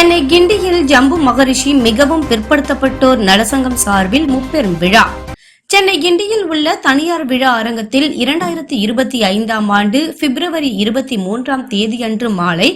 சென்னை கிண்டியில் ஜம்பு மகரிஷி மிகவும் பிற்படுத்தப்பட்டோர் நலசங்கம் சார்பில் முப்பெரும் விழா. சென்னை கிண்டியில் உள்ள தனியார் விழா அரங்கத்தில் இரண்டாயிரத்தி இருபத்தி ஐந்தாம் ஆண்டு பிப்ரவரி இருபத்தி மூன்றாம் தேதியன்று மாலை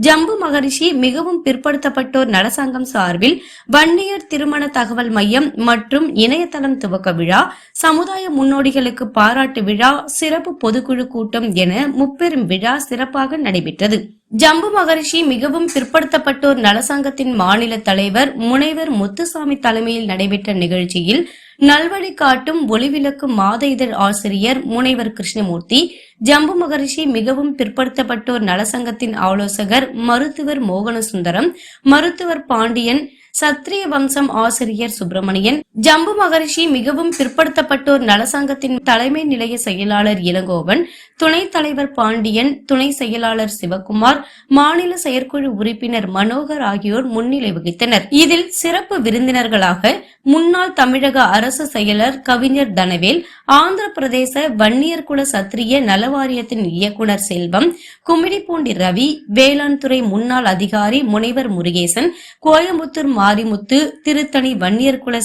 ஜம்பு மகரிஷி மிகவும் பிற்படுத்தப்பட்டோர் நலசங்கம் சார்பில் வன்னியர் திருமண தகவல் மையம் மற்றும் இணையதளம் துவக்க விழா சமுதாய முன்னோடிகளுக்கு பாராட்டு விழா சிறப்பு பொதுக்குழு கூட்டம் என முப்பெரும் விழா சிறப்பாக நடைபெற்றது. ஜம்பு மகரிஷி மிகவும் பிற்படுத்தப்பட்டோர் நலசங்கத்தின் மாநில தலைவர் முனைவர் முத்துசாமி தலைமையில் நடைபெற்ற நிகழ்ச்சியில் நல்வழி காட்டும் ஒளிவிளக்கு மாத இதழ் ஆசிரியர் முனைவர் கிருஷ்ணமூர்த்தி ஜம்பு மகரிஷி மிகவும் பிற்படுத்தப்பட்டோர் நலசங்கத்தின் ஆலோசகர் மருத்துவர் மோகனசுந்தரம் மருத்துவர் பாண்டியன் சத்திரிய வம்சம் ஆசிரியர் சுப்பிரமணியன் ஜம்பு மகரிஷி மிகவும் பிற்படுத்தப்பட்டோர் நலசங்கத்தின் தலைமை நிலைய செயலாளர் இளங்கோவன் துணைத் தலைவர் பாண்டியன் துணை செயலாளர் சிவகுமார் மாநில செயற்குழு உறுப்பினர் மனோகர் ஆகியோர் முன்னிலை வகித்தனர். இதில் சிறப்பு விருந்தினர்களாக முன்னாள் தமிழக அரசு செயலர் கவிஞர் தனவேல் ஆந்திர பிரதேச வன்னியர் குல சத்திரிய நலவாரியத்தின் இயக்குனர் செல்வம் குமிடிப்பூண்டி ரவி வேளாண் துறை முன்னாள் அதிகாரி முனைவர் முருகேசன் கோயம்புத்தூர் மாரிமுத்து திருத்தணி வன்னியர் குல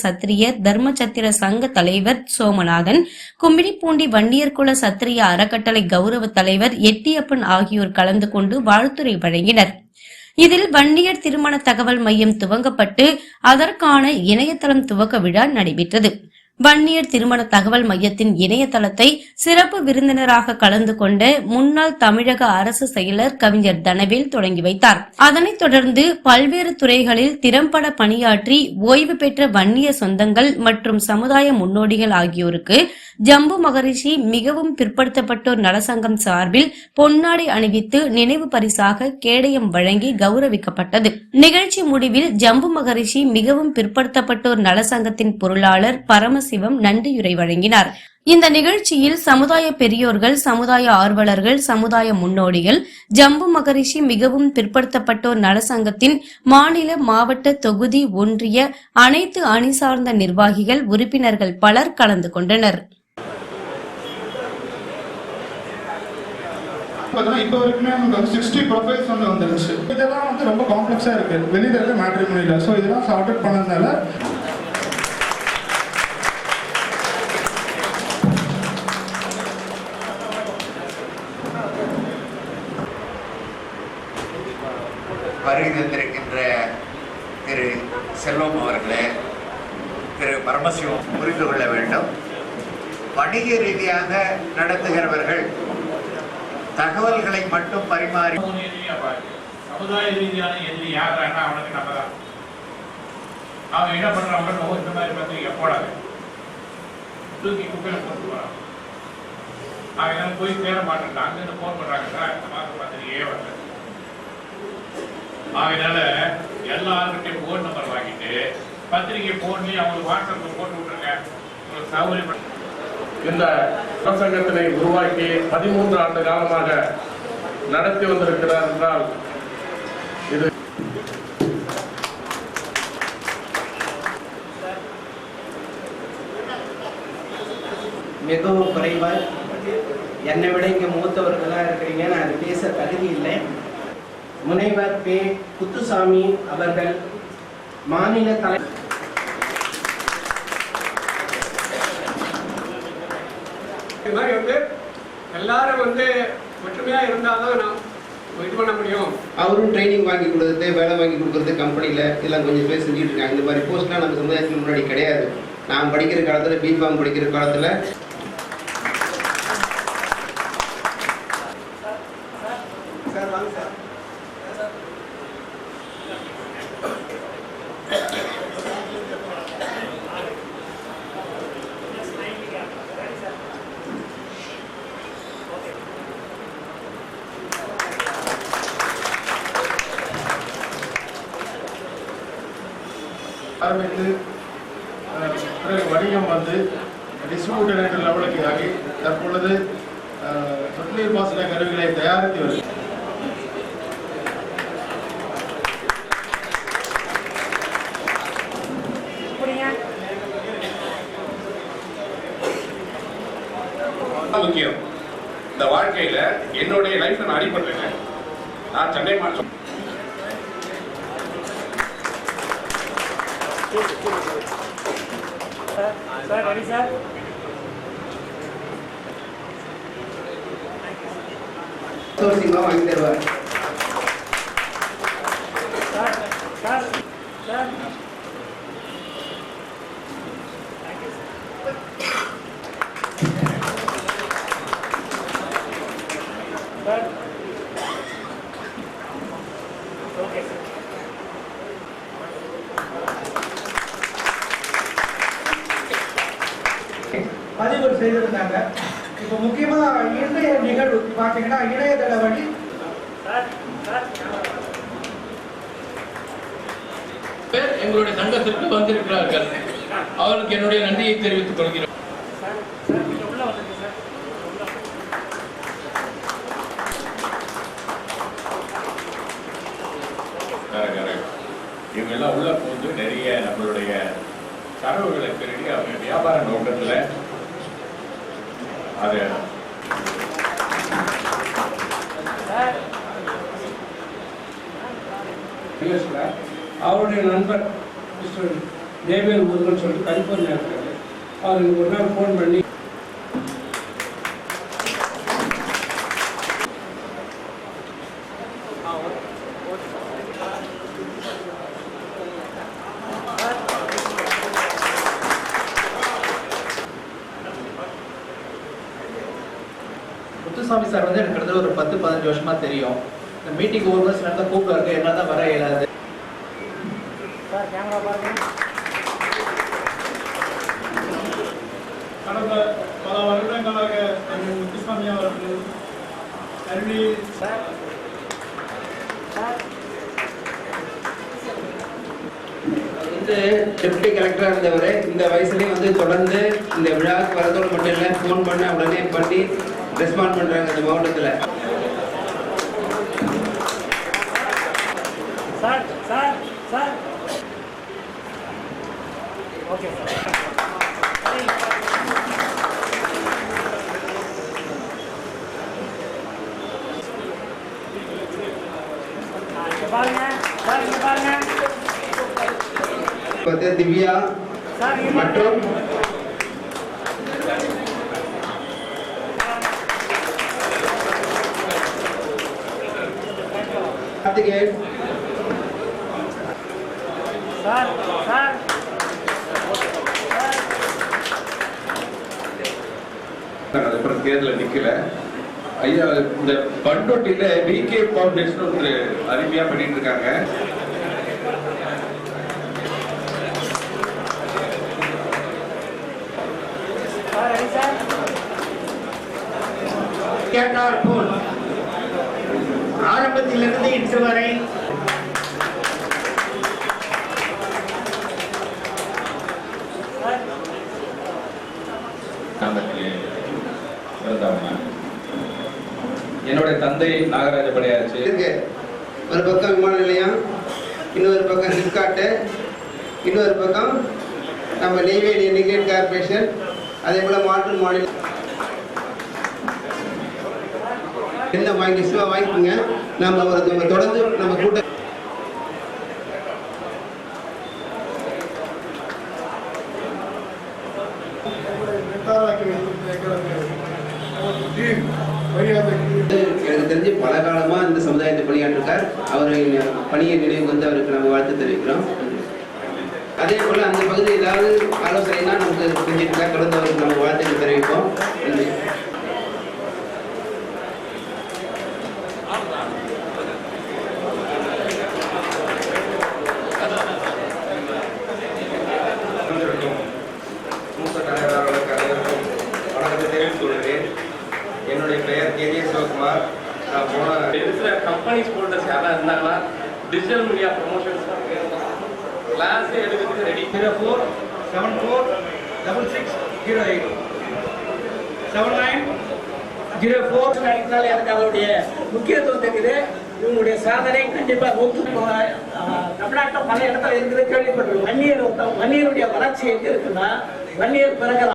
தர்மச்சத்திர சங்க தலைவர் சோமநாதன் கும்பிடிப்பூண்டி வன்னியர்குல சத்திரிய அறக்கட்டளை கௌரவ தலைவர் எட்டியப்பன் ஆகியோர் கலந்து கொண்டு வாழ்த்துரை வழங்கினர். இதில் வன்னியர் திருமண தகவல் மையம் துவங்கப்பட்டு அதற்கான இணையதளம் துவக்க விழா நடைபெற்றது. வன்னியர் திருமண தகவல் மையத்தின் இணையதளத்தை சிறப்பு விருந்தினராக கலந்து கொண்ட முன்னாள் தமிழக அரசு செயலர் கவிஞர் தனவேல் தொடங்கி வைத்தார். அதனைத் தொடர்ந்து பல்வேறு துறைகளில் திறம்பட பணியாற்றி ஓய்வு பெற்ற வன்னிய சொந்தங்கள் மற்றும் சமுதாய முன்னோடிகள் ஆகியோருக்கு ஜம்பு மகரிஷி மிகவும் பிற்படுத்தப்பட்டோர் நலசங்கம் சார்பில் பொன்னாடை அணிவித்து நினைவு பரிசாக கேடயம் வழங்கி கௌரவிக்கப்பட்டது. நிகழ்ச்சி முடிவில் ஜம்பு மகரிஷி மிகவும் பிற்படுத்தப்பட்டோர் நலசங்கத்தின் பொருளாளர் சதாசிவம் நன்றியுரை வழங்கினார். இந்த நிகழ்ச்சியில் சமுதாய பெரியோர்கள் சமுதாய ஆர்வலர்கள் சமுதாய முன்னோடிகள் ஜம்பு மகரிஷி மிகவும் பிற்படுத்தப்பட்டோர் நலசங்கத்தின் மாநில மாவட்ட தொகுதி ஒன்றிய அனைத்து அணி சார்ந்த நிர்வாகிகள் உறுப்பினர்கள் பலர் கலந்து கொண்டனர். இப்போ வரைக்குமே நமக்கு சிக்ஸ்டி ப்ரொஃபைல்ஸ் வந்து வந்துருச்சு. இதெல்லாம் வந்து ரொம்ப காம்ப்ளெக்ஸாக இருக்குது வெளியில் இருக்க மேட்ரிமோனியில் ஸோ இதெல்லாம் சார்ட் அவுட் பண்ணதுனால தந்திருக்கின்ற திரு செல்வம் அவர்களே திரு பரமசிவம் புரிந்து கொள்ள வேண்டும். வணிக ரீதியாக நடத்துகிறவர்கள் தகவல்களை மட்டும் பரிமாறி மூணு சமுதாய ரீதியான எதிரி யாருன்னா அவனுக்கு நம்ம தான் அவன் என்ன பண்றான் ஓ இந்த மாதிரி பார்த்து எப்போடாது தூக்கி குப்பையில போட்டு போறான். அவன் போய் சேர மாட்டேன் அங்கிருந்து போன் பண்றாங்க சார் இந்த மாசம் பத்திரிக்கையே வரல அதனால எல்லாருக்கிட்டையும் போன் நம்பர் வாங்கிட்டு பத்திரிக்கை போன்லயும் அவங்களுக்கு வாட்ஸ்அப்ல போட்டு விட்டுருங்க. உங்களுக்கு சௌகரியம் இந்த பிரசங்கத்தினை உருவாக்கி பதிமூன்று ஆண்டு காலமாக நடத்தி வந்திருக்கிறார் என்றால் இது மிகவும் குறைவாய். என்னை விட இங்கே மூத்தவர்களாக இருக்கிறீங்க. நான் பேச தகுதி இல்லை. முனைவர் பே குத்துசாமி அவர்கள் மாநில தலை இது மாதிரி வந்து எல்லாரும் வந்து ஒற்றுமையா இருந்தாதான் நாம் இது பண்ண முடியும். அவரும் ட்ரைனிங் வாங்கி கொடுக்குறது வேலை வாங்கி கொடுக்குறது கம்பெனியில் இதெல்லாம் கொஞ்சம் பேர் செஞ்சுட்டு இருக்காங்க. இந்த மாதிரி போஸ்ட்லாம் நம்ம சமுதாயத்துக்கு முன்னாடி கிடையாது. நான் படிக்கிற காலத்தில் பிஃபார்ம் படிக்கிற காலத்தில் ஆரம்பித்து பிறகு வணிகம் வந்து டிஸ்ட்ரிபியூட்டர் என்ற லெவலுக்கு ஆகி தற்பொழுது அஹ், சொட்டு நீர் பாசன கருவிகளை தயாரித்து வருகிறது. முக்கியம். இந்த வாழ்க்கையில என்னுடைய லைஃப்ல நான் அடிபட்டிருக்கேன் நான் சென்னை மாநிலம் சோர்சிங்காக வாங்கி தருவார் பதிவு செய்திருந்தாங்க. இப்போ முக்கியமா இன்றைய நிகழ்வு பார்த்தீங்கன்னா இணையதள வழி. பேர் எங்களுடைய சங்கத்திற்கு வந்திருக்கிறார்கள். அவர்களுக்கு என்னுடைய நன்றியை தெரிவித்துக் கொள்கிறோம். இவங்கெல்லாம் உள்ள போந்து நிறைய நம்மளுடைய தரவுகளை திருடி அவங்க வியாபார நோக்கத்துல அது அவருடைய நண்பர் மிஸ்டர் தேவேல் முருகன் சொல்லிட்டு கலிபோர்னியா இருக்காரு அவருக்கு ஒரு நாள் ஃபோன் பண்ணி முத்துசாமி சார் வந்து எனக்கு கிட்டத்தட்ட ஒரு பத்து பதினஞ்சு வருஷமா தெரியும். இந்த மீட்டிங் ஒரு வருஷம் நடந்தால் கூப்பிடுவாரு என்னால் தான் வர இயலாது. கடந்த பல வருடங்களாக திரு முத்துசாமி அவர்கள் கல்வி வந்து டெப்டி கலெக்டராக இருந்தவர் இந்த வயசுலேயும் வந்து தொடர்ந்து இந்த விழாவுக்கு வரதோடு மட்டும் இல்லை ஃபோன் பண்ண உடனே பண்ணி ரெஸ்பாண்ட் பண்ணுறாங்க இந்த மாவட்டத்தில். பார்த்து திவ்யா மற்றும் கார்த்திகேயன் அதுக்கப்புறம் தேர்தலில் நிக்கல. ஐயா இந்த பண்டோட்டியில விகே ஃபவுண்டேஷன் ஒரு அருமையா பண்ணிட்டு இருக்காங்க. கேட்டார் போல். ஆரம்பத்திலிருந்து இன்று வரை என்னுடைய தந்தை நாகராஜ படையாச்சு இருக்கு ஒரு பக்கம் விமான நிலையம் இன்னொரு பக்கம் சிப்காட்டு இன்னொரு பக்கம் நம்ம நெய்வேலி இண்டிகேட் கார்பரேஷன் அதே போல் மாற்று மாநில என்ன வாங்கி சிவா வாங்கிக்கோங்க. நம்ம ஒரு நம்ம தொடர்ந்து நம்ம கூட்ட எனக்கு தெரிஞ்சு பல காலமா இந்த சமுதாயத்தை பணியாற்றிருக்கார். அவரின் பணியை நினைவு வந்து அவருக்கு நம்ம வாழ்த்து தெரிவிக்கிறோம். அதே போல அந்த பகுதி ஏதாவது ஆலோசனைனா நமக்கு செஞ்சுட்டு தொடர்ந்து கொள்கிறேன் என்னுடைய பெயர் கே ஜே சிவகுமார். நான் போன இருக்கிற கம்பெனிஸ் ஹோல்டர்ஸ் யாராவது இருந்தாங்களா? டிஜிட்டல் மீடியா ப்ரொமோஷன்ஸ் கிளாஸே எடுக்கிறதுக்கு ready zero four seven four double six zero eight seven nine zero four அளித்தால் எனக்கு அதனுடைய முக்கியத்துவம் தெரியுது இவங்களுடைய சாதனை கண்டிப்பா நூற்று தமிழ்நாட்டில் பல இடத்துல இருக்குது. கேள்விப்பட்டிருக்கோம். வன்னியர் வன்னியருடைய வளர்ச்சி எங்க இருக்குன்னா வன்னியர் பிறகு